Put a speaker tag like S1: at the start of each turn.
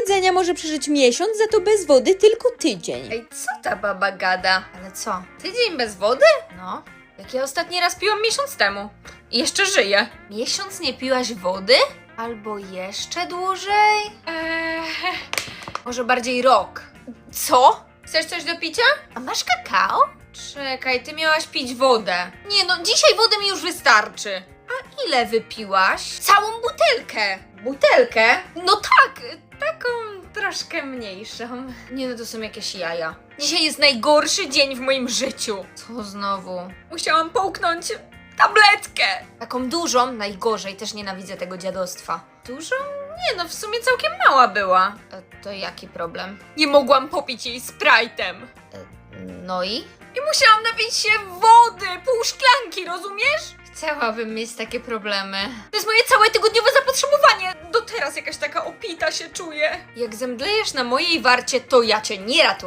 S1: jedzenia może przeżyć miesiąc, za to bez wody tylko tydzień.
S2: Ej, co ta baba gada? Ale co? Tydzień bez wody? No. Jak ja ostatni raz piłam miesiąc temu. I jeszcze żyję. Miesiąc nie piłaś wody? Albo jeszcze dłużej? Eee, może bardziej rok. Co? Chcesz coś do picia? A masz kakao? Czekaj, ty miałaś pić wodę. Nie no, dzisiaj wody mi już wystarczy. A ile wypiłaś? Całą butelkę. Butelkę? No tak, taką troszkę mniejszą. Nie no, to są jakieś jaja. Dzisiaj jest najgorszy dzień w moim życiu. Co znowu? Musiałam połknąć tabletkę. Taką dużą, najgorzej, też nienawidzę tego dziadostwa. Dużą? Nie no, w sumie całkiem mała była. E, to jaki problem? Nie mogłam popić jej Sprite'em. no i? I musiałam napić się wody, pół szklanki, rozumiesz? Chciałabym mieć takie problemy. To jest moje całe tygodniowe zapotrzebowanie. Się czuję. Jak zemdlejesz na mojej warcie, to ja cię nie ratuję.